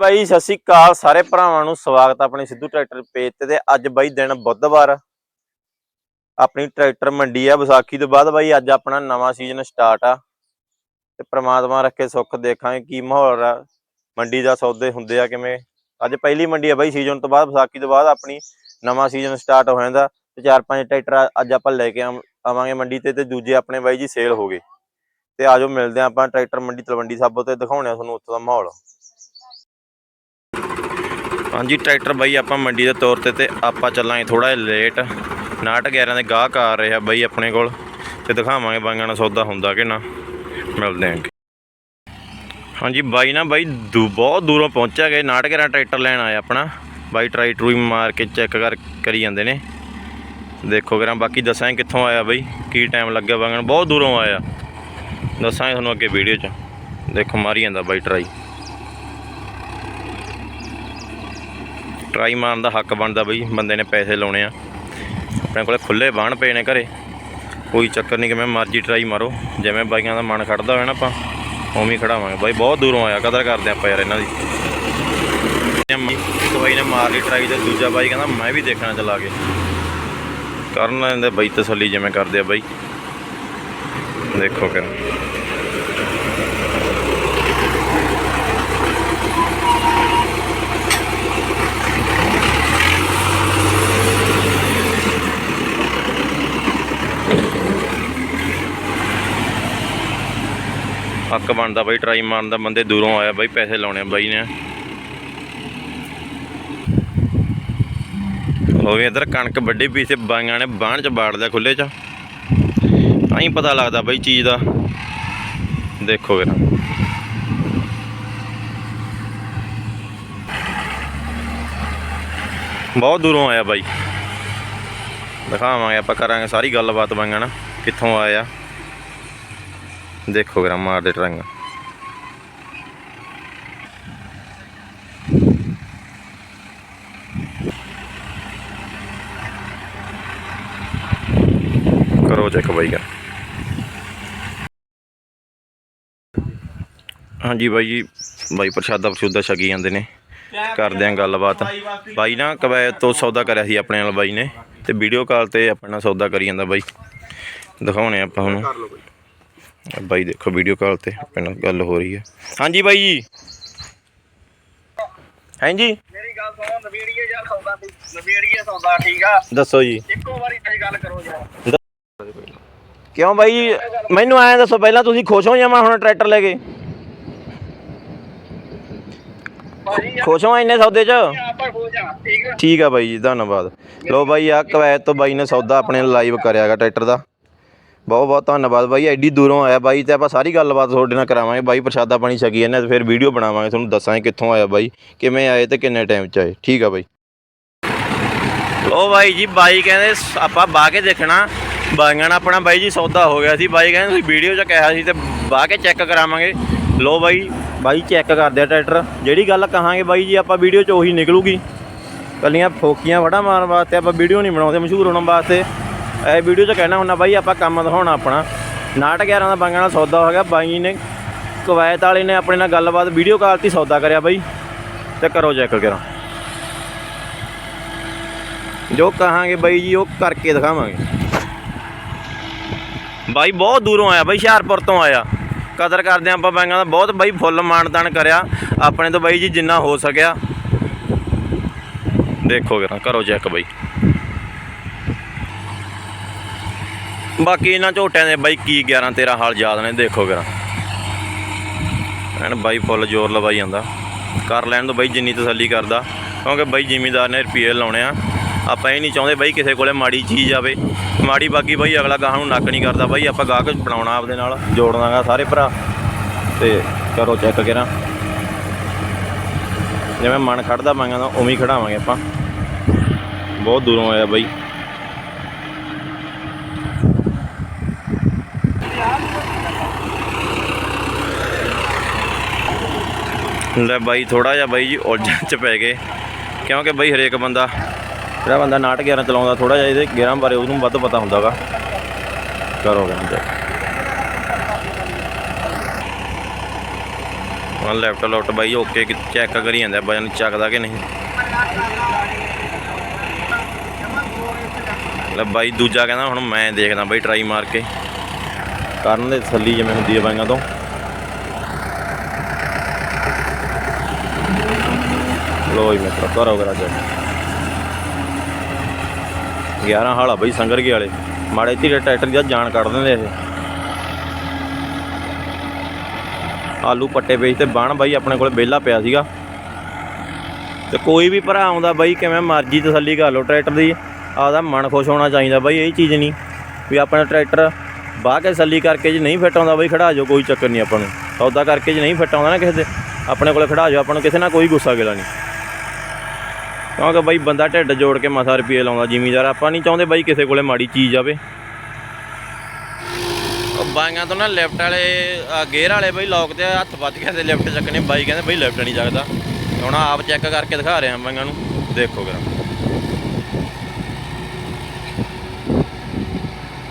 ਬਾਈ, ਸਤਿ ਸ਼੍ਰੀ ਅਕਾਲ ਸਾਰੇ ਭਰਾਵਾਂ ਨੂੰ। ਸਵਾਗਤ ਆਪਣੇ ਸਿੱਧੂ ਟਰੈਕਟਰ ਪੇਜ ਤੇ ਅੱਜ ਬਾਈ ਦਿਨ ਬੁੱਧਵਾਰ। ਆਪਣੀ ਟਰੈਕਟਰ ਮੰਡੀ ਆ ਵਿਸਾਖੀ ਤੋਂ ਬਾਅਦ ਬਾਈ, ਅੱਜ ਆਪਣਾ ਨਵਾਂ ਸੀਜ਼ਨ ਸਟਾਰਟ ਆ। ਤੇ ਪ੍ਰਮਾਤਮਾ ਰੱਖੇ ਸੁੱਖ, ਦੇਖਾਂਗੇ ਕੀ ਮਾਹੌਲ ਆ। ਮੰਡੀ ਦਾ ਸੌਦੇ ਹੁੰਦੇ ਆ ਕਿਵੇਂ? ਅੱਜ ਪਹਿਲੀ ਮੰਡੀ ਆ ਬਾਈ ਸੀਜ਼ਨ ਤੋਂ ਬਾਅਦ, ਵਿਸਾਖੀ ਤੋਂ ਬਾਅਦ ਆਪਣੀ ਨਵਾਂ ਸੀਜ਼ਨ ਸਟਾਰਟ ਹੋ ਜਾਂਦਾ। ਤੇ ਚਾਰ ਪੰਜ ਟਰੈਕਟਰ ਅੱਜ ਆਪਾਂ ਲੈ ਕੇ ਆਵਾਂਗੇ ਮੰਡੀ ਤੇ ਤੇ ਦੂਜੇ ਆਪਣੇ ਬਾਈ ਜੀ ਸੇਲ ਹੋ ਗਏ। ਤੇ ਆਜੋ ਮਿਲਦੇ ਆ ਆਪਾਂ ਟਰੈਕਟਰ ਮੰਡੀ ਤਲਵੰਡੀ ਸਾਬੋ ਤੇ ਦਿਖਾਉਣੇ ਆ ਤੁਹਾਨੂੰ ਉੱਥੋਂ ਦਾ ਮਾਹੌਲ। ਹਾਂਜੀ, ਟਰੈਕਟਰ ਬਾਈ ਆਪਾਂ ਮੰਡੀ ਦੇ ਤੌਰ ਤੇ ਤੇ ਆਪਾਂ ਚੱਲਾਂਗੇ ਥੋੜਾ ਜਿਹਾ ਲੇਟ 911 ਦੇ ਗਾਹਕ ਆ ਰਹੇ ਆ ਬਾਈ ਆਪਣੇ ਕੋਲ ਤੇ ਦਿਖਾਵਾਂਗੇ ਬਾਈਆਂ ਨਾਲ ਸੌਦਾ ਹੁੰਦਾ ਕਿ ਨਾ। ਮਿਲਦੇ ਆਂ ਹਾਂਜੀ, ਬਾਈ ਨਾ ਬਾਈ ਦੂ, ਬਹੁਤ ਦੂਰੋਂ ਪਹੁੰਚਿਆ ਗਏ 911 ਟਰੈਕਟਰ ਲੈਣ ਆਇਆ ਆਪਣਾ। ਬਾਈ ਟਰਾਈ ਟਰੂਈ ਮਾਰ ਕੇ ਚੈੱਕ ਕਰ, ਕਰੀ ਜਾਂਦੇ ਨੇ। ਦੇਖੋ ਕਰਾਂ ਬਾਕੀ ਦੱਸਾਂਗੇ ਕਿੱਥੋਂ ਆਇਆ ਬਾਈ, ਕੀ ਟਾਈਮ ਲੱਗਿਆ ਬਾਈਆਂ ਬਹੁਤ ਦੂਰੋਂ ਆਇਆ। ਦੱਸਾਂਗੇ ਤੁਹਾਨੂੰ ਅੱਗੇ ਵੀਡੀਓ 'ਚ। ਦੇਖੋ, ਮਾਰੀ ਜਾਂਦਾ ਬਾਈ ਟਰਾਈ। ਟਰਾਈ ਮਾਰਨ ਦਾ ਹੱਕ ਬਣਦਾ ਬਈ, ਬੰਦੇ ਨੇ ਪੈਸੇ ਲਾਉਣੇ ਆ। ਆਪਣੇ ਕੋਲੇ ਖੁੱਲੇ ਬਾਣ ਪਏ ਨੇ ਘਰੇ। ਕੋਈ ਚੱਕਰ ਨਹੀਂ ਕਿ ਮੈਂ ਮਰਜ਼ੀ ਟਰਾਈ ਮਾਰੋ। ਜਿਵੇਂ ਬਾਈਆਂ ਦਾ ਮਨ ਖੜਦਾ ਹੋਇਆ ਨਾ ਆਪਾਂ, ਉਵੇਂ ਖੜਾਵਾਂਗੇ। ਬਾਈ ਬਹੁਤ ਦੂਰੋਂ ਆਇਆ, ਕਦਰ ਕਰਦੇ ਆਪਾਂ ਯਾਰ ਇਹਨਾਂ ਦੀ। ਇੱਕ ਬਾਈ ਨੇ ਮਾਰ ਲਈ ਟਰਾਈ ਤੇ ਦੂਜਾ ਬਾਈ ਕਹਿੰਦਾ, ਮੈਂ ਵੀ ਦੇਖਣਾ ਚਲਾ ਕੇ। ਕਰਨ ਲੈਂਦੇ ਬਾਈ ਤਸੱਲੀ ਜਿਵੇਂ ਕਰਦੇ ਆ ਬਾਈ। ਦੇਖੋ ਕਿ ਹੱਕ ਬਣਦਾ ਬਾਈ ਟਰਾਈ ਮਾਰਨ ਦਾ, ਬੰਦੇ ਦੂਰੋਂ ਆਇਆ ਬਾਈ, ਪੈਸੇ ਲਾਉਣੇ ਬਾਈ ਨੇ। ਹੋਵੇ ਇਧਰ ਕਣਕ ਵੱਡੀ ਪੀਸ ਤੇ ਬਾਈਆਂ ਨੇ ਬਾਣ ਚ ਬਾੜ ਲਿਆ ਖੁੱਲੇ ਚ। ਤਾਂ ਹੀ ਪਤਾ ਲੱਗਦਾ ਬਾਈ ਚੀਜ਼ ਦਾ। ਦੇਖੋ ਫਿਰ। ਬਹੁਤ ਦੂਰੋਂ ਆਇਆ ਬਾਈ। ਦਿਖਾਵਾਂਗੇ, ਆਪਾਂ ਕਰਾਂਗੇ ਸਾਰੀ ਗੱਲਬਾਤ ਬਾਈਆਂ ਨਾਲ, ਕਿੱਥੋਂ ਆਇਆ। ਦੇਖੋ ਗਰਾ ਮਾਰਦੇ ਟਰੰਗ ਕਰੋ ਚੈੱਕ ਬਾਈ ਕਰ। ਹਾਂਜੀ ਬਾਈ ਜੀ, ਬਾਈ ਪ੍ਰਸ਼ਾਦਾ ਪ੍ਰਸ਼ੂਦਾ ਛਕੀ ਜਾਂਦੇ ਨੇ। ਕਰਦੇ ਆਂ ਗੱਲਬਾਤ। ਬਾਈ ਨਾ ਕਵੈਤ ਤੋਂ ਸੌਦਾ ਕਰਿਆ ਸੀ ਆਪਣੇ ਨਾਲ ਬਾਈ ਨੇ। ਤੇ ਵੀਡੀਓ ਕਾਲ ਤੇ ਆਪਣਾ ਸੌਦਾ ਕਰੀ ਜਾਂਦਾ ਬਾਈ। ਦਿਖਾਉਣੇ ਆਪਾਂ ਹੁਣ। ਬਾਈ ਦੇਖੋ ਵੀਡੀਓ ਕਾਲ ਤੇ ਨਾਲ ਗੱਲ ਹੋ ਰਹੀ ਹੈ। ਹਾਂਜੀ ਬਾਈ ਜੀ। ਹਾਂਜੀ। ਮੇਰੀ ਗੱਲ ਸੁਣੋ ਨਵੇੜੀਏ ਯਾਰ ਸੌਦਾ ਨਵੇੜੀਏ ਸੌਦਾ ਠੀਕ ਆ। ਦੱਸੋ ਜੀ। ਇੱਕੋ ਵਾਰੀ ਸਹੀ ਗੱਲ ਕਰੋ ਯਾਰ ਕਿਉਂ ਬਾਈ? ਮੈਨੂੰ ਐਂ ਦੱਸੋ ਪਹਿਲਾਂ ਤੁਸੀਂ ਖੁਸ਼ ਹੋ ਜਾਂ ਮੈਂ ਹੁਣ ਟਰੈਕਟਰ ਲੈ ਕੇ? ਖੁਸ਼ ਹੋ ਇੰਨੇ ਸੌਦੇ 'ਚ? ਠੀਕ ਆ। ਬਾਈ ਜੀ ਧੰਨਵਾਦ। ਲੋ ਬਾਈ ਆ ਕਵੈਤ ਤੋਂ ਬਾਈ ਨੇ ਸੌਦਾ ਆਪਣੇ ਲਾਈਵ ਕਰਿਆਗਾ ਟਰੈਕਟਰ ਦਾ। ਬਹੁਤ ਬਹੁਤ ਧੰਨਵਾਦ ਬਾਈ, ਐਡੀ ਦੂਰੋਂ ਆਇਆ ਬਾਈ ਤੇ ਆਪਾਂ ਸਾਰੀ ਗੱਲਬਾਤ ਤੁਹਾਡੇ ਨਾਲ ਕਰਾਵਾਂਗੇ। ਬਾਈ ਪ੍ਰਸ਼ਾਦਾ ਪਾਣੀ ਛਕੀ ਇਹਨੇ ਤੇ ਫਿਰ ਵੀਡੀਓ ਬਣਾਵਾਂਗੇ, ਤੁਹਾਨੂੰ ਦੱਸਾਂਗੇ ਕਿੱਥੋਂ ਆਇਆ ਬਾਈ, ਕਿਵੇਂ ਆਏ ਤੇ ਕਿੰਨੇ ਟਾਈਮ 'ਚ ਆਏ। ਠੀਕ ਆ ਬਾਈ। ਲੋ ਬਾਈ ਜੀ, ਬਾਈ ਕਹਿੰਦੇ ਆਪਾਂ ਬਾਹ ਕੇ ਦੇਖਣਾ। ਬਾਈਆਂ ਨਾਲ ਆਪਣਾ ਬਾਈ ਜੀ ਸੌਦਾ ਹੋ ਗਿਆ ਸੀ। ਬਾਈ ਕਹਿੰਦੇ ਤੁਸੀਂ ਵੀਡੀਓ 'ਚ ਕਿਹਾ ਸੀ ਤੇ ਬਾਹ ਕੇ ਚੈੱਕ ਕਰਾਵਾਂਗੇ। ਲੋ ਬਾਈ ਬਾਈ ਚੈੱਕ ਕਰਦੇ ਆ ਟਰੈਕਟਰ। ਜਿਹੜੀ ਗੱਲ ਕਹਾਂਗੇ ਬਾਈ ਜੀ, ਆਪਾਂ ਵੀਡੀਓ 'ਚ ਉਹੀ ਨਿਕਲੂਗੀ। ਕੱਲੀਆਂ ਫੋਕੀਆਂ ਵੜਾ ਮਾਰਨ ਵਾਸਤੇ ਆਪਾਂ ਵੀਡੀਓ ਨਹੀਂ ਬਣਾਉਂਦੇ, ਮਸ਼ਹੂਰ ਹੋਣ ਵਾਸਤੇ। ਇਹ ਵੀਡੀਓ 'ਚ ਕਹਿਣਾ ਹੁੰਦਾ ਬਾਈ, ਆਪਾਂ ਕੰਮ ਦਿਖਾਉਣਾ ਆਪਣਾ। 911 ਦਾ ਬਾਈਆਂ ਨਾਲ ਸੌਦਾ ਹੋ ਗਿਆ। ਬਾਈ ਨੇ ਕਵਾਇਤ ਵਾਲੇ ਨੇ ਆਪਣੇ ਨਾਲ ਗੱਲਬਾਤ, ਵੀਡੀਓ ਕਾਲ ਤੇ ਸੌਦਾ ਕਰਿਆ ਬਾਈ। ਤੇ ਕਰੋ ਚੈੱਕ ਕਰਾਂ। ਜੋ ਕਹਾਂਗੇ ਬਾਈ ਜੀ, ਉਹ ਕਰਕੇ ਦਿਖਾਵਾਂਗੇ। ਬਾਈ, ਬਹੁਤ ਦੂਰੋਂ ਆਇਆ ਬਾਈ, ਹੁਸ਼ਿਆਰਪੁਰ ਤੋਂ ਆਇਆ। ਕਦਰ ਕਰਦੇ ਹਾਂ ਆਪਾਂ ਬਾਈਆਂ ਦਾ। ਬਹੁਤ ਬਾਈ, ਫੁੱਲ ਮਾਨਤਾਨ ਕਰਿਆ। ਆਪਣੇ ਤੋਂ ਬਾਈ ਜੀ, ਜਿੰਨਾ ਹੋ ਸਕਿਆ। ਦੇਖੋ ਕਰਾਂ, ਕਰੋ ਚੈੱਕ ਬਾਈ। ਬਾਕੀ ਇਹਨਾਂ ਝੋਟਿਆਂ ਦੇ ਬਾਈ ਕੀ 11 13 ਹਾਲ ਯਾਦ ਨੇ, ਦੇਖੋ ਕਰਾਂ ਐਨ ਬਾਈ ਫੁੱਲ ਜ਼ੋਰ ਲਵਾਈ ਜਾਂਦਾ। ਕਰ ਲੈਣ ਤੋਂ ਬਾਈ, ਜਿੰਨੀ ਤਸੱਲੀ ਕਰਦਾ। ਕਿਉਂਕਿ ਬਾਈ ਜਿਮੀਦਾਰ ਨੇ ਰੁਪਏ ਲਾਉਣੇ ਆ। ਆਪਾਂ ਇਹ ਨਹੀਂ ਚਾਹੁੰਦੇ ਬਾਈ ਕਿਸੇ ਕੋਲੇ ਮਾੜੀ ਚੀਜ਼ ਆਵੇ। ਮਾੜੀ ਬਾਕੀ ਬਾਈ ਅਗਲਾ ਗਾਹਾਂ ਨੂੰ ਨੱਕ ਨਹੀਂ ਕਰਦਾ। ਬਾਈ ਆਪਾਂ ਗਾਹਕ ਬਣਾਉਣਾ ਆਪਦੇ ਨਾਲ। ਜੋੜਨਾਗਾ ਸਾਰੇ ਭਰਾ। ਤੇ ਕਰੋ ਚੈੱਕ ਕਰਾਂ। ਜਿਵੇਂ ਮਨ ਖੜਦਾ ਮੰਗਾਂ ਦਾ ਉਵੇਂ ਹੀ ਖੜਾਵਾਂਗੇ ਆਪਾਂ। ਬਹੁਤ ਦੂਰੋਂ ਆਇਆ ਬਾਈ। ਲੈ ਬਾਈ ਥੋੜਾ ਜਿਹਾ ਬਾਈ ਜੀ ਉਲਝਣ ਚ ਪੈ ਗਏ। ਕਿਉਂਕਿ ਬਾਈ ਹਰੇਕ ਬੰਦਾ, ਜਿਹੜਾ ਬੰਦਾ ਨਾਟ 11 ਚਲਾਉਂਦਾ ਥੋੜਾ ਜਿਹਾ ਇਹਦੇ ਗੇਰਾਂ ਬਾਰੇ ਉਹਨੂੰ ਵੱਧ ਪਤਾ ਹੁੰਦਾਗਾ। ਕਰੋ ਕਹਿੰਦੇ ਹਾਂ ਲੈਫਟ ਲੁੱਟ ਬਾਈ ਓਕੇ ਚੈੱਕ ਕਰੀ ਜਾਂਦਾ ਵਜਨ ਚੱਕਦਾ ਕਿ ਨਹੀਂ। ਲੈ ਬਾਈ ਦੂਜਾ ਕਹਿੰਦਾ, ਹੁਣ ਮੈਂ ਦੇਖਦਾ ਬਾਈ ਟਰਾਈ ਮਾਰ ਕੇ। ਕਰਨ ਦੇ ਥੱਲੀ ਜਿਵੇਂ ਹੁੰਦੀ ਹੈ ਬਾਈਆਂ ਤੋਂ। ਲੋ ਜੀ ਮਿੱਤਰ, ਕਰੋ ਕਰਾ ਜਾ 11 ਹਾਲਾ ਬਈ ਸੰਗਰਗੇ ਵਾਲੇ। ਮਾੜੇ ਧੀਰੇ ਟਰੈਕਟਰ ਦੀ ਤਾਂ ਜਾਨ ਕੱਢ ਦਿੰਦੇ ਇਹ। ਆਲੂ ਪੱਟੇ ਵੇਚ ਤੇ ਬਣ ਬਾਈ ਆਪਣੇ ਕੋਲ ਵਿਹਲਾ ਪਿਆ ਸੀਗਾ। ਤੇ ਕੋਈ ਵੀ ਭਰਾ ਆਉਂਦਾ ਬਾਈ, ਕਿਵੇਂ ਮਰਜ਼ੀ ਤਸੱਲੀ ਕਰ ਲਓ ਟਰੈਕਟਰ ਦੀ। ਆਪਦਾ ਮਨ ਖੁਸ਼ ਹੋਣਾ ਚਾਹੀਦਾ ਬਾਈ, ਇਹ ਚੀਜ਼ ਨਹੀਂ। ਵੀ ਆਪਣਾ ਟਰੈਕਟਰ ਬਾਹ ਕੇ ਤਸੱਲੀ ਕਰਕੇ ਜੇ ਨਹੀਂ ਫਿੱਟ ਆਉਂਦਾ ਬਾਈ, ਖੜਾ ਜਾਓ ਕੋਈ ਚੱਕਰ ਨਹੀਂ ਆਪਾਂ ਨੂੰ। ਸੌਦਾ ਕਰਕੇ ਜੇ ਨਹੀਂ ਫਿੱਟ ਆਉਂਦਾ ਨਾ ਕਿਸੇ ਦੇ। ਆਪਣੇ ਕੋਲੇ ਖੜਾ ਜਾਓ, ਆਪਾਂ ਨੂੰ ਕਿਸੇ ਨਾਲ ਕੋਈ ਗੁੱਸਾ ਗਿਲਾ ਨਹੀਂ। ਕਿਉਂਕਿ ਬਾਈ ਬੰਦਾ ਢਿੱਡ ਜੋੜ ਕੇ ਮਸਾ ਰੁਪਏ ਲਾਉਂਦਾ, ਜ਼ਿਮੀਦਾਰ, ਆਪਾਂ ਨਹੀਂ ਚਾਹੁੰਦੇ ਬਾਈ ਕਿਸੇ ਕੋਲੇ ਮਾੜੀ ਚੀਜ਼ ਆਵੇ। ਬਾਈਆਂ ਤੋਂ ਨਾ ਲੈਫਟ ਵਾਲੇ ਗੇਅਰ ਵਾਲੇ ਬਾਈ ਲੋਕ ਤੇ ਹੱਥ ਵੱਜ ਗਿਆ ਤੇ ਲੈਫਟ ਚੱਕਣੇ, ਬਾਈ ਕਹਿੰਦੇ ਬਾਈ ਲੈਫਟ ਨਹੀਂ ਚੱਕਦਾ। ਹੁਣ ਆਪ ਚੈੱਕ ਕਰਕੇ ਦਿਖਾ ਰਿਹਾ ਬਾਈਆਂ ਨੂੰ, ਦੇਖੋ ਕਰਾਂ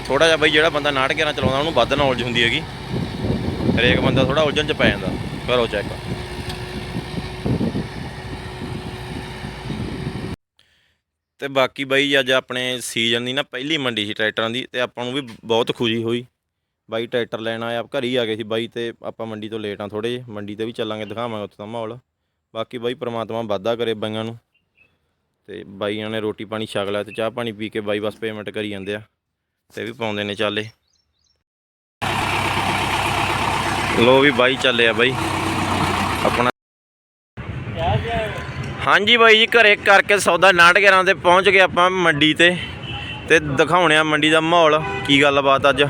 ਥੋੜਾ ਜਿਹਾ ਬਈ ਜਿਹੜਾ ਬੰਦਾ ਨਾਟ ਨਾਲ ਚਲਾਉਂਦਾ, ਉਹਨੂੰ ਵੱਧ ਨੌਲੇਜ ਹੁੰਦੀ ਹੈਗੀ। ਹਰੇਕ ਬੰਦਾ ਥੋੜਾ ਉਲਝਣ ਚ ਪੈ ਜਾਂਦਾ, ਕਰੋ ਚੈੱਕ ਤੇ ਬਾਕੀ ਬਾਈ ਅੱਜ ਆਪਣੇ ਸੀਜ਼ਨ ਦੀ ਨਾ ਪਹਿਲੀ ਮੰਡੀ ਸੀ ਟਰੈਕਟਰਾਂ ਦੀ ਤੇ ਆਪਾਂ ਨੂੰ ਵੀ ਬਹੁਤ ਖੁਸ਼ੀ ਹੋਈ। ਬਾਈ ਟਰੈਕਟਰ ਲੈਣ ਆਇਆ ਘਰ ਹੀ ਆ ਗਏ ਸੀ ਬਾਈ ਤੇ ਆਪਾਂ ਮੰਡੀ ਤੋਂ ਲੇਟ ਆ ਥੋੜੇ ਜਿਹੇ, ਮੰਡੀ ਤੇ ਵੀ ਚੱਲਾਂਗੇ, ਦਿਖਾਵਾਂਗੇ ਉੱਥੇ ਦਾ ਮਾਹੌਲ। ਬਾਕੀ ਬਾਈ ਪ੍ਰਮਾਤਮਾ ਵਾਧਾ ਕਰੇ ਬਾਈਆਂ ਨੂੰ ਤੇ ਬਾਈਆਂ ਨੇ ਰੋਟੀ ਪਾਣੀ ਛਕ ਲਿਆ ਤੇ ਚਾਹ ਪਾਣੀ ਪੀ ਕੇ ਬਾਈ ਬਸ ਪੇਮੈਂਟ ਕਰੀ ਜਾਂਦੇ ਆ ਤੇ ਵੀ ਪਾਉਂਦੇ ਨੇ ਚਾਲੇ। ਲੋ ਵੀ ਬਾਈ ਚੱਲੇ ਆ ਬਾਈ। ਆਪਣਾ ਹਾਂਜੀ ਬਾਈ ਜੀ, ਘਰੇ ਕਰਕੇ ਸੌਦਾ ਨਾਟਕਰਾਂ ਤੇ ਪਹੁੰਚ ਗਏ ਆਪਾਂ ਮੰਡੀ ਤੇ ਤੇ ਦਿਖਾਉਣੇ ਆ ਮੰਡੀ ਦਾ ਮਾਹੌਲ, ਕੀ ਗੱਲਬਾਤ ਅੱਜ?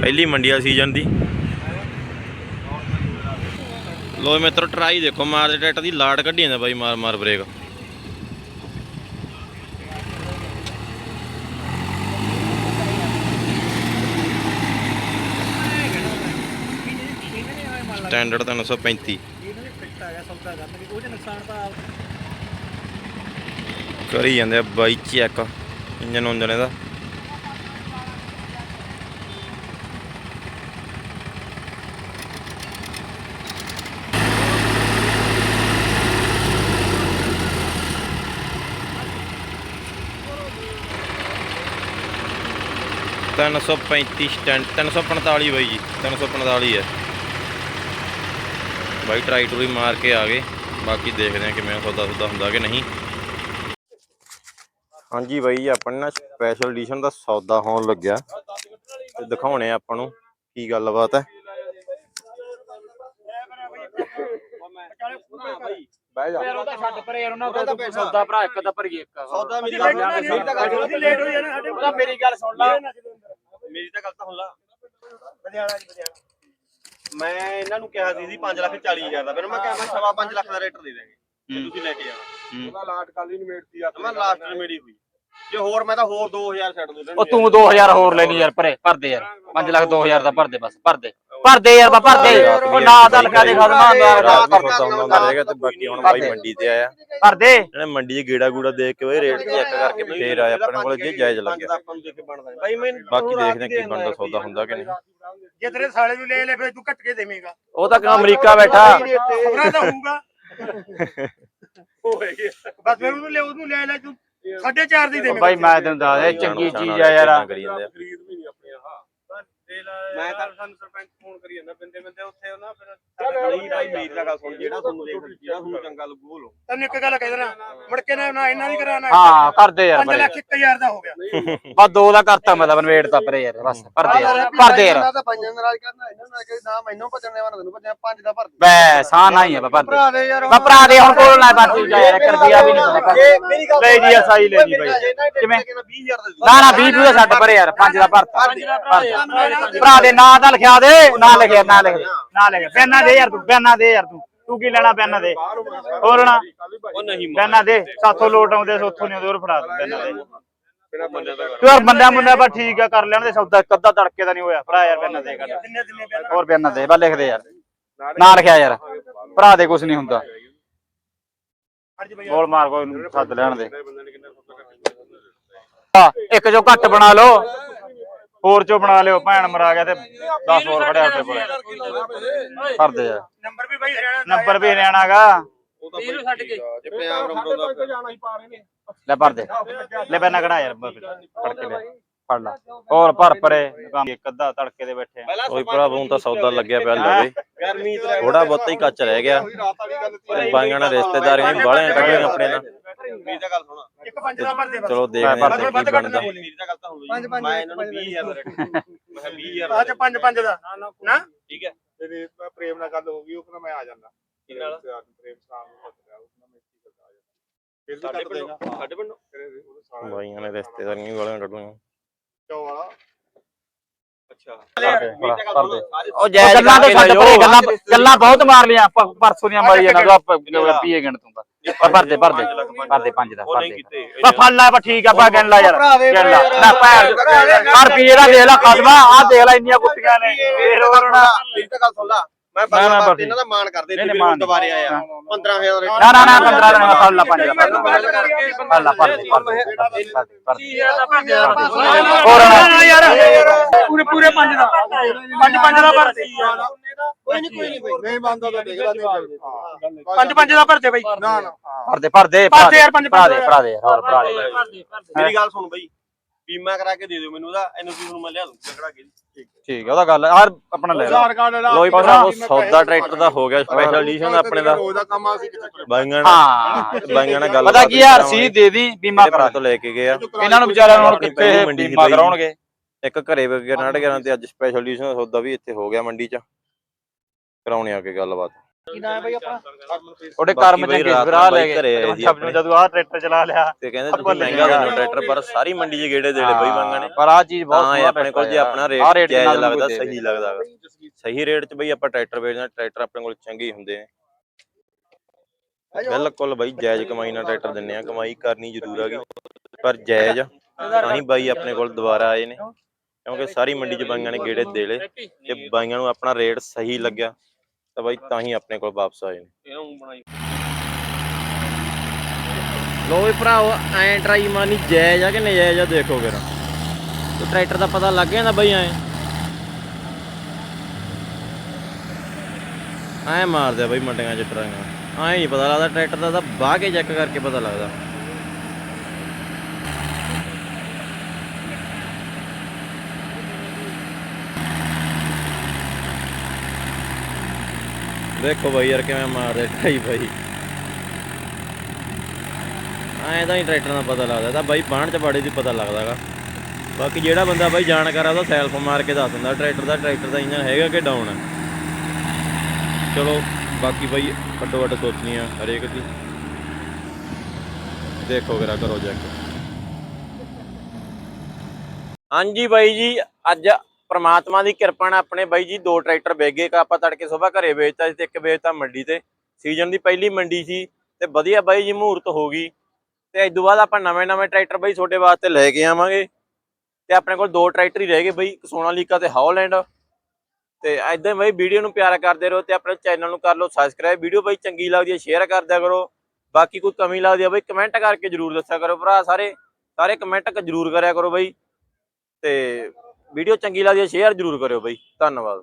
ਪਹਿਲੀ ਮੰਡੀ ਆ ਸੀਜ਼ਨ ਦੀ। ਲੋ ਮਿੱਤਰੋ ਟਰਾਈ ਦੇਖੋ, ਮਾਰਦੇ ਟਰੈਕਟਰ ਦੀ ਲਾਟ ਕੱਢੀ ਜਾਂਦਾ ਬਾਈ, ਮਾਰ ਮਾਰ ਬ੍ਰੇਕ। ਸਟੈਂਡਰਡ 335 ਕਰੀ ਜਾਂਦੇ ਆ, ਬਾਈ ਚੈੱਕ ਇੰਜਨ ਉਂਜਨ ਇਹਦਾ। ਤਿੰਨ ਸੌ ਪੈਂਤੀ ਸਟੈਂਡ 345 ਬਾਈ ਜੀ 345 ਹੈ। ਬਾਈ ਟਰਾਈ ਟੂਰੀ ਮਾਰ ਕੇ ਆ ਗਏ, ਬਾਕੀ ਦੇਖਦੇ ਆ ਕਿਵੇਂ ਸੌਦਾ ਸੁਦਾ ਹੁੰਦਾ ਕਿ ਨਹੀਂ। ਹਾਂਜੀ ਬਾਈ ਆਪਣੇ ਨਾ ਸਪੈਸ਼ਲ ਐਡੀਸ਼ਨ ਦਾ ਸੌਦਾ ਹੋਣ ਲੱਗਿਆ। ਤੇ ਦਿਖਾਉਣੇ ਆ ਆਪਾਂ ਨੂੰ ਕੀ ਗੱਲਬਾਤ ਹੈ। ਬਹਿ ਜਾ। ਯਾਰ ਉਹਦਾ ਛੱਡ ਪਰੇ ਯਾਰ ਉਹਨਾਂ ਦਾ ਕੋਈ ਸੌਦਾ ਭਰਾ ਇੱਕ ਦਾ ਭਰੀਏ ਇੱਕ ਸੌਦਾ ਮੇਰੀ ਗੱਲ ਮੇਰੀ ਤਾਂ ਗੱਲ ਸੁਣ ਲੇਟ ਹੋਈ ਜਾਣਾ ਸਾਡੇ ਉਹਦਾ ਮੇਰੀ ਗੱਲ ਸੁਣ ਲਾ। ਮੇਰੀ ਤਾਂ ਗੱਲ ਤਾਂ ਸੁਣ ਲਾ। ਪਟਿਆਲਾ ਜੀ ਪਟਿਆਲਾ ਮੈਂ ਇਹਨਾਂ ਨੂੰ ਕਿਹਾ ਸੀ ਜੀ 5 ਲੱਖ 40 ਹਜ਼ਾਰ ਦਾ। ਫਿਰ ਮੈਂ ਕਿਹਾ ਮੈਂ ਸਵਾ 5 ਲੱਖ ਦਾ ਰੇਟ ਦੇ ਦਾਂਗੇ ਤੇ ਤੁਸੀਂ ਲੈ ਕੇ ਜਾਣਾ ਉਹਦਾ ਲਾਟ ਕਾਲੀ ਨਹੀਂ ਮੇੜਤੀ ਆ ਮੈਂ ਲਾਸਟ ਮੇਰੀ ਹੋਈ। ਜੇ ਹੋਰ ਮੈਂ ਤਾਂ ਹੋਰ 2000 ਛੱਡ ਦੂੰ ਉਹ ਤੂੰ 2000 ਹੋਰ ਲੈਣੀ ਯਾਰ ਭਰੇ ਭਰ ਦੇ ਯਾਰ। 5 ਲੱਖ 2000 ਦਾ ਭਰ ਦੇ ਬਸ ਭਰ ਦੇ। ਭਰ ਦੇ ਯਾਰ ਬਾ ਭਰ ਦੇ। ਉਹ ਨਾ ਤਾਂ ਲਿਖਾ ਦੇ ਖਦਮਾ ਰਾਤ ਦਾ ਨੂੰ ਸੌਦਾ ਹੁੰਦਾ ਰਹੇਗਾ ਤੇ ਬਾਕੀ ਹੁਣ ਬਾਈ ਮੰਡੀ ਤੇ ਆਇਆ ਭਰ ਦੇ। ਇਹਨੇ ਮੰਡੀ 'ਚ ਗੇੜਾ ਗੂੜਾ ਦੇਖ ਕੇ ਉਹ ਰੇਟ ਚੈੱਕ ਕਰਕੇ ਫੇਰ ਆਇਆ ਆਪਣੇ ਕੋਲ ਜੇ ਜਾਇਜ਼ ਲੱਗਿਆ ਆਪਾਂ ਨੂੰ ਦੇਖ ਕੇ ਬਣਦਾ ਬਾਈ ਮੈਂ ਬਾਕੀ ਦੇਖਦੇ ਆ ਕੀ ਬਣਦਾ ਸੌਦਾ ਹੁੰਦਾ ਕਿ ਨਹੀਂ। ਜੇ ਤੇਰੇ ਸਾਲੇ ਨੂੰ ਲੈ ਲੈ ਫਿਰ ਤੂੰ ਘੱਟ ਕੇ ਦੇਵੇਂਗਾ। ਉਹ ਤਾਂ ਕਿਉਂ ਅਮਰੀਕਾ ਬੈਠਾ। ਖਬਰਾਂ ਤਾਂ ਹੋਊਗਾ। ਹੋਏਗੀ। ਬਸ ਫਿਰ ਉਹਨੂੰ ਲੈ ਉਹਨੂੰ ਲੈ ਲੈ ਤੂੰ। 4.5 ਦੀ ਦੇਵੇਂਗਾ ਬਾਈ ਮੈਂ ਤੈਨੂੰ ਦੱਸ ਇਹ ਚੰਗੀ ਚੀਜ਼ ਆ ਯਾਰ। ਕਰੀ ਜਾਂਦੇ ਆ। ਖਰੀਦ ਵੀ ਨਹੀਂ ਆਪਣੀ ਆਹ ਮੈਂ ਤਾਂ ਸਾਨੂੰ ਸਰਪੰਚ ਫੋਨ ਕਰੀ ਜਾਂਦਾ ਬਿੰਦੇ ਬਿੰਦੇ ਉੱਥੇ ਉਹ ਨਾ ਫਿਰ ਨਹੀਂ ਭਾਈ ਮੇਰੀ ਤਾਂ ਗੱਲ ਸੁਣ ਜਿਹੜਾ ਤੁਹਾਨੂੰ ਦੇਖ ਜਿਹੜਾ ਤੁਹਾਨੂੰ ਚੰਗਾ ਲੱਗੂ ਉਹ ਲਓ ਤੈਨੂੰ ਇੱਕ ਗੱਲ ਕਹਿ ਦੇਣਾ ਮੁੜ ਕੇ ਨਾ ਨਾ ਇਹਨਾਂ ਦੀ ਕਰਾਣਾ ਹਾਂ ਦੇ ਯਾਰ 5 ਭਰੇ ਲੱਖ 1000 ਦਾ ਹੋ ਗਿਆ। ਬਸ ਦੋ ਦਾ ਕਰਤਾ ਮੈਂ ਤਾਂ ਬਨਵੇੜ ਤਾਂ ਭਰੇ ਯਾਰ ਬਸ ਤਾਂ ਪੰਜਾਂ ਨਾਰਾਜ਼ ਕਰਨਾ ਇਹਨਾਂ ਨਾਲ ਕਿ ਨਾ ਮੈਨੂੰ ਭੱਜਣ ਦੇਵਾਂ ਨਾ ਤੈਨੂੰ ਭੱਜਣ ਪੰਜ ਦਾ ਭਰ ਬੈ ਸਾਹ ਨਾ ਹੀ ਆ ਬਾ ਭਰ ਦੇ। ਭਰਾ ਦੇ ਯਾਰ ਬਾ ਭਰਾ ਦੇ ਹੁਣ ਕੋਲ ਨਾ ਬਸ ਜਾ ਯਾਰ ਇੱਕ ਰੁਪਿਆ ਵੀ ਨਹੀਂ ਪਤਾ ਇਹ ਮੇਰੀ ਗੱਲ ਲੈ ਜੀ ਅਸਾਈ ਲੈ। ਜੀ ਬਾਈ। ਕਿਵੇਂ? ਕਿਵੇਂ 20000 ਦਾ ਨਾ ਨਾ 20 ਦਾ ਛੱਡ ਪਰੇ ਯਾਰ ਪੰਜ ਦਾ ਭਰਤਾ। ਭਰਾ ਦੇ ਨਾਂ ਤਾਂ ਲਿਖਿਆ ਦੇ, ਨਾਂ ਲਿਖਿਆ, ਨਾਂ ਲਿਖ ਨਾਂ ਲਿਖ ਬਿਆਨਾ ਦੇ ਯਾਰ ਤੂੰ ਬਿਆਨਾ ਦੇ ਯਾਰ ਤੂੰ। ਤੂੰ ਕੀ ਲੈਣਾ ਬਿਆਨਾ ਦੇ? ਹੋਰ ਨਾ। ਉਹ ਨਹੀਂ ਬਿਆਨਾ ਦੇ, ਸਾਥੋਂ ਲੋਟ ਆਉਂਦੇ, ਸੋਥੋਂ ਨਹੀਂ ਆਉਂਦੇ, ਹੋਰ ਫੜਾ ਦੇ ਬਿਆਨਾ ਦੇ। ਤੂੰ ਯਾਰ ਬੰਦਾ ਮੁੰਡਾ ਬਾ ਠੀਕ ਆ, ਕਰ ਲੈਣ ਦੇ ਸੌਦਾ, ਇੱਕ ਅੱਧਾ ਤੜਕੇ ਦਾ ਨਹੀਂ ਹੋਇਆ। ਭਰਾ ਯਾਰ ਬਿਆਨਾ ਦੇ ਕੱਢ ਹੋਰ ਬਿਆਨਾ ਦੇ ਬਾ ਲਿਖ ਦੇ ਯਾਰ। ਨਾਂ ਲਿਖਿਆ ਯਾਰ। ਭਰਾ ਦੇ ਕੁਝ ਨਹੀਂ ਹੁੰਦਾ। ਬੋਲ ਮਾਰ ਕੋਈ ਸੱਦ ਲੈਣ ਦੇ। ਇੱਕ ਜੋ ਘੱਟ ਬਣਾ ਲਓ। ਹੋਰ ਚੋ ਬਣਾ ਲਿਓ ਭੈਣ ਮਰਾ ਗਿਆ ਤੇ 10 ਹੋਰ ਖੜਿਆ ਆਪਣੇ ਕੋਲ। ਕਰਦੇ ਆ। ਨੰਬਰ ਵੀ ਬਾਈ ਹਰਿਆਣਾ ਦਾ ਨੰਬਰ ਵੀ ਹਰਿਆਣਾ ਗਾ ਵੀਰ ਛੱਡ ਕੇ। ਜੇ ਪੰਜਾਬ ਰੰਗੋ ਦਾ ਜਾਣਾ ਹੀ ਪਾ ਰਹੇ ਨੇ। ਲੈ ਭਰ ਦੇ। ਲੈ ਪੈਨਾ ਕਢਾ ਯਾਰ ਬ- ਫੜ ਕੇ ਲੈ ਫੜ ਲਾ। ਹੋਰ ਭਰ ਪਰੇ। ਕੰਮ ਇੱਕ ਅੱਧਾ ਤੜਕੇ ਦੇ ਬੈਠੇ। ਓਏ ਭਰਾ ਹੁਣ ਤਾਂ ਸੌਦਾ ਲੱਗਿਆ ਪਿਆ ਲਵੇ ਗਰਮੀ ਥੋੜਾ ਬਹੁਤਾ ਹੀ ਕੱਚ ਰਹਿ ਗਿਆ। ਬਾਈਆਂ ਨਾਲ ਰਿਸ਼ਤੇਦਾਰੀਆਂ ਕੱਢੀਆਂ ਆਪਣੇ ਨਾਲ। ਵੀਰ ਦਾ ਗੱਲ ਸੁਣਾ। ਇੱਕ ਪੰਜ ਦਾ ਭਰ ਦੇ ਬਸ। ਚਲੋ ਦੇਖਦੇ ਹਾਂ ਕੀ ਬਣਦਾ। ਵੀਰ ਦਾ ਗੱਲ ਤਾਂ ਹੁਣ ਜੀ ਮੈਂ ਇਹਨਾਂ ਨੂੰ 20000 ਦਾ ਰੇਟ ਮੈਂ ਕਿਹਾ 20000 ਬਾਅਦ ਚ ਪੰਜ ਪੰਜ ਦਾ। ਨਾ ਠੀਕ ਹੈ। ਤੇਰੇ ਪ੍ਰੇਮ ਨਾਲ ਗੱਲ ਹੋ ਗਈ ਉਹ ਕਹਿੰਦਾ ਮੈਂ ਆ ਜਾਂਦਾ। ਕਿਹਦੇ ਨਾਲ? ਪ੍ਰੇਮ ਸ਼ਾਮ ਨੂੰ ਪੁੱਛ ਰਿਹਾ ਉਹ ਕਹਿੰਦਾ ਮੈਂ ਕੀ ਕਰਦਾ ਆ ਜਾਂਦਾ। ਫਿਰ ਵੀ ਸਾਡੇ ਕੱਢ ਪਿੰਡੋਂ ਦੇਗਾ ਸਾਡੇ ਪਿੰਡੋਂ? ਉਹਦੇ ਸਾਰਾ ਬਾਈਆਂ ਨੇ ਰਿਸ਼ਤੇਦਾਰੀਆਂ ਵੀ ਬਾਹਲੀਆਂ ਕੱਢੀਆਂ ਚੌ ਵਾਲਾ? ਅੱਛਾ। ਭਰ ਦੇ, ਵੀਰ ਦਾ ਗੱਲ ਭਰ ਦੇ। ਸੁਣਾ ਸਾਰੇ ਉਹ ਜਾਇਜ਼ ਗੱਲਾਂ ਤੋਂ ਛੱਡ ਪਰੇ ਗੱਲਾਂ ਗੱਲਾਂ ਬਹੁਤ ਮਾਰ ਲੀਆਂ ਪ- ਪਰਸੋਂ ਦੀਆਂ ਮਾਰੀ ਆਪਾਂ ਪੀਏ ਗਣ ਤੂੰ ਤਾਂ। ਪਰ ਭਰ ਦੇ ਭਰ ਦੇ ਭਰ ਦੇ ਪੰਜ ਦਾ ਉਹ ਭਰ ਨਹੀਂ ਦੇ ਕੀਤੇ। ਬਾ ਫੜ ਲੈ ਬਾ ਠੀਕ ਆ ਬਾ ਗਿਣ ਲਾ ਯਾਰ ਗਿਣ ਲਾ। ਲੈ ਭੈਣ ਹਰ ਪੀਏ ਦਾ ਦੇਖ ਲੈ ਖਸਮਾ ਆ ਦੇਖ ਲੈ ਇੰਨੀਆਂ ਕੁੱਤੀਆਂ ਨੇ। ਫੇਰ ਨਾ। ਵੀਰ ਦਾ ਗੱਲ ਸੁਣ ਲਾ। ਮੈਂ ਨਾ, ਨਾ, ਬਾਕੀ। ਇਹਨਾਂ ਦਾ ਮਾਣ ਕਰਦੇ ਤੇ ਦੁਬਾਰੇ ਆਇਆ 15000 ਦਾ ਨਾ ਨਾ ਨਾ 15 ਦਾ ਨਾ ਫੜ ਲਾ ਪੰਜ ਦਾ ਫੜ ਲਾ। ਫੜ ਲਾ ਫੜ ਦੇ ਫੜ ਦੇ ਫੜ ਦੇ ਹੋਰ ਨਾ। ਯਾਰ। ਪੂਰੇ ਪੂਰੇ ਪੰਜ ਦਾ। ਪੰਜ ਪੰਜ ਦਾ ਕੋਈ ਨਹੀਂ ਕੋਈ ਨਹੀਂ ਨਹੀਂ ਮੰਨਦਾ ਤਾਂ ਦੇਖਦਾ ਨਹੀਂ ਪੰਜ ਪੰਜ ਦਾ ਭਰ ਦੇ ਬਾਈ। ਨਾ ਨਾ। ਭਰ ਦੇ ਭਰ ਦੇ ਭਰ ਦੇ ਯਾਰ ਪੰਜ ਭਰਾ ਦੇ ਭਰਾ ਦੇ ਹੋਰ ਭਰਾ ਦੇ। ਮੇਰੀ ਗੱਲ ਸੁਣ ਬਈ ਬੀਮਾ ਕਰਾ ਕੇ ਦੇ ਦਿਓ ਮੈਨੂੰ ਉਹਦਾ ਐਨਓਸੀ ਤੁਹਾਨੂੰ ਮੈਂ ਲਿਆ ਦੂੰ ਝਗੜਾ ਕੇ ਠੀਕ ਹੈ ਉਹਦਾ ਗੱਲ ਹਰ ਆਪਣਾ ਲੈ ਲੋਈ ਭਰਾਵੋ ਸੌਦਾ ਟਰੈਕਟਰ ਦਾ ਹੋ ਗਿਆ ਸਪੈਸ਼ਲ ਐਡੀਸ਼ਨ ਦਾ ਆਪਣੇ ਦਾ। ਰੋਜ਼ ਦਾ ਕੰਮ ਆ ਸੀ ਕਿੱਥੇ ਬਾਈਆਂ ਨਾਲ ਹਾਂ। ਬਾਈਆਂ ਨਾਲ ਗੱਲ ਪਤਾ ਕੀ ਯਾਰ ਸੀ ਦੇ ਦੀ ਬੀਮਾ ਕਰਾ। ਤੋਂ ਲੈ ਕੇ ਗਏ ਆ। ਇਹਨਾਂ ਨੂੰ ਵਿਚਾਰਿਆਂ ਨੂੰ ਕਿੱਥੇ ਬੀਮਾ। ਕਰਾਉਣਗੇ? ਇੱਕ ਘਰੇ ਵਗੇ ਨਾੜ ਗਿਆ ਤੇ ਅੱਜ ਸਪੈਸ਼ਲ ਐਡੀਸ਼ਨ ਦਾ ਸੌਦਾ ਵੀ ਇੱਥੇ ਹੋ ਗਿਆ ਮੰਡੀ 'ਚ। ਕਰਾਉਣੇ ਆ ਕੇ ਗੱਲਬਾਤ। ਕੀ ਨਾਮ ਹੈ ਬਾਈ ਆਪਣਾ? ਉਹਦੇ ਬਾਕੀ ਕਰਮ ਬਈ ਚੰਗੇ ਰਾਤ ਸਵਰਾ ਨੂੰ ਲੈ ਬਾਈ ਘਰੇ ਆਏ ਗਏ ਸੀ ਆਪਣੇ। ਜਦੋਂ ਆਹ ਟਰੈਕਟਰ ਚਲਾ ਲਿਆ ਤੇ ਕਹਿੰਦੇ ਆਪਾਂ ਤੁਸੀਂ ਮਹਿੰਗਾ ਲੈ ਦਿੰਦੇ ਟਰੈਕਟਰ ਪਰ ਸਾਰੀ ਮੰਡੀ 'ਚ ਗੇੜੇ ਦੇਲੇ ਬਈ ਮੰਗਾਂ ਨੇ ਪਰ ਆ ਚੀਜ਼ ਬਹੁਤ ਤਾਂ ਇਹ ਸੋਹਣਾ ਆਪਣੇ ਕੋਲ ਜੇ ਆਪਣਾ ਆਹ ਰੇਟ ਦੇ ਨਾਲ ਜਾਇਜ਼ ਲੱਗਦਾ ਕੋਈ ਦੇ। ਸਹੀ ਲੱਗਦਾ। ਗਾ। ਸਹੀ ਰੇਟ 'ਚ ਬਈ ਆਪਾਂ ਟਰੈਕਟਰ ਵੇਚਣਾ ਟਰੈਕਟਰ ਆਪਣੇ ਕੋਲ ਚੰਗੇ ਹੀ ਹੁੰਦੇ ਨੇ। ਬਿਲਕੁਲ ਬਈ ਜਾਇਜ਼ ਕਮਾਈ ਨਾਲ ਟਰੈਕਟਰ ਦਿੰਨੇ ਆ ਕਮਾਈ ਕਰਨੀ ਜ਼ਰੂਰ ਹੈਗੀ ਪਰ ਜਾਇਜ਼ ਤਾਂ ਹੀ ਬਾਈ ਆਪਣੇ ਕੋਲ ਦੁਬਾਰਾ ਆਏ ਨੇ। ਕਿਉਂਕਿ ਸਾਰੀ ਮੰਡੀ 'ਚ ਬਾਈਆਂ ਨੇ ਗੇੜੇ ਦੇ ਲਏ ਤੇ ਬਾਈਆਂ ਨੂੰ ਆਪਣਾ ਰੇਟ ਸਹੀ ਲੱਗਿਆ। ਤਾਂ ਬਾਈ ਤਾਂ ਹੀ ਆਪਣੇ ਕੋਲ ਵਾਪਸ ਆਏ ਨੇ। ਇਹਨੂੰ ਬਣਾਈ। ਲੋ ਵੀ ਭਰਾਓ ਐਂ ਟਰਾਈ ਮਾਨੀ ਜਾਇਜ਼ ਆ ਕਿ ਨਜਾਇਜ਼ ਆ ਦੇਖੋ ਕਿਰਾ ਤੇ ਟਰੈਕਟਰ ਦਾ ਪਤਾ ਲੱਗ ਜਾਂਦਾ ਬਈ ਐਂ। ਐਂ ਮਾਰਦੇ ਆ ਬਈ ਮੰਡੀਆਂ 'ਚ ਟਰਾਈਆਂ। ਐਂ ਨਹੀਂ ਪਤਾ ਲੱਗਦਾ ਟਰੈਕਟਰ ਦਾ ਤਾਂ ਬਾਹ ਕੇ ਚੈੱਕ ਕਰਕੇ ਪਤਾ ਲੱਗਦਾ। ਦੇਖੋ ਬਈ ਯਾਰ ਕਿਵੇਂ ਮਾਰਦੇ ਟਰਾਈ ਬਾਈ। ਐਂ ਤਾਂ ਹੀ ਟਰੈਕਟਰ ਦਾ ਪਤਾ ਲੱਗਦਾ ਤਾਂ ਬਾਈ ਬਾਣ ਚ ਬਾੜੇ ਦੀ ਪਤਾ ਲੱਗਦਾਗਾ। ਬਾਕੀ ਜਿਹੜਾ ਬੰਦਾ ਬਾਈ ਜਾਣਕਾਰ ਆ ਉਹਦਾ ਸੈਲਫ ਮਾਰ ਕੇ ਦੱਸ ਦਿੰਦਾ, ਟਰੈਕਟਰ ਦਾ ਟਰੈਕਟਰ ਦਾ ਇੰਜਨ ਹੈਗਾ ਕਿ ਡਾਊਨ ਹੈ ਚਲੋ, ਬਾਕੀ ਬਾਈ ਵੱਡੋ ਵੱਡ ਸੋਚਣੀ ਆ ਹਰੇਕ ਦੀ। ਦੇਖੋ ਕਿਰਾ ਕਰੋ ਚੈੱਕ ਹਾਂਜੀ ਬਾਈ ਜੀ, ਅੱਜ ਪ੍ਰਮਾਤਮਾ ਦੀ ਕਿਰਪਾ ਨਾਲ ਆਪਣੇ ਬਾਈ ਜੀ ਦੋ ਟਰੈਕਟਰ ਵੇਚ ਗਏ ਆਪਾਂ ਤੜਕੇ ਸਵੇਰ ਘਰੇ ਵੇਚਤਾ ਸੀ ਤੇ ਇੱਕ ਵੇਚਤਾ ਮੰਡੀ ਤੇ। ਸੀਜ਼ਨ ਦੀ ਪਹਿਲੀ ਮੰਡੀ ਸੀ ਤੇ ਵਧੀਆ ਬਾਈ ਜੀ ਮਹੂਰਤ ਹੋ ਗਈ। ਤੇ ਇਸ ਤੋਂ ਬਾਅਦ ਆਪਾਂ ਨਵੇਂ ਨਵੇਂ ਟਰੈਕਟਰ ਬਾਈ ਤੁਹਾਡੇ ਵਾਸਤੇ ਲੈ ਕੇ ਆਵਾਂਗੇ। ਤੇ ਆਪਣੇ ਕੋਲ ਦੋ ਟਰੈਕਟਰ ਹੀ ਰਹਿ ਗਏ ਬਈ, ਇੱਕ ਸੋਨਾਲੀਕਾ ਤੇ ਹੌਲੈਂਡ। ਤੇ ਐਦਾਂ ਬਾਈ ਵੀਡੀਓ ਨੂੰ ਪਿਆਰ ਕਰਦੇ ਰਹੋ ਤੇ ਆਪਣੇ ਚੈਨਲ ਨੂੰ ਕਰ ਲਓ ਸਬਸਕ੍ਰਾਈਬ ਵੀਡੀਓ ਬਾਈ ਚੰਗੀ ਲੱਗਦੀ ਹੈ ਸ਼ੇਅਰ ਕਰ ਦਿਆ ਕਰੋ। ਬਾਕੀ ਕੋਈ ਕਮੀ ਲੱਗਦੀ ਹੈ ਬਈ ਕਮੈਂਟ ਕਰਕੇ ਜਰੂਰ ਦੱਸਿਆ ਕਰੋ ਭਰਾ ਸਾਰੇ। ਸਾਰੇ ਕਮੈਂਟ ਜਰੂਰ ਕਰਿਆ ਕਰੋ ਬਾਈ। ਤੇ ਵੀਡੀਓ ਚੰਗੀ ਲੱਗਦੀ ਹੈ ਸ਼ੇਅਰ ਜਰੂਰ ਕਰਿਓ ਬਈ। ਧੰਨਵਾਦ।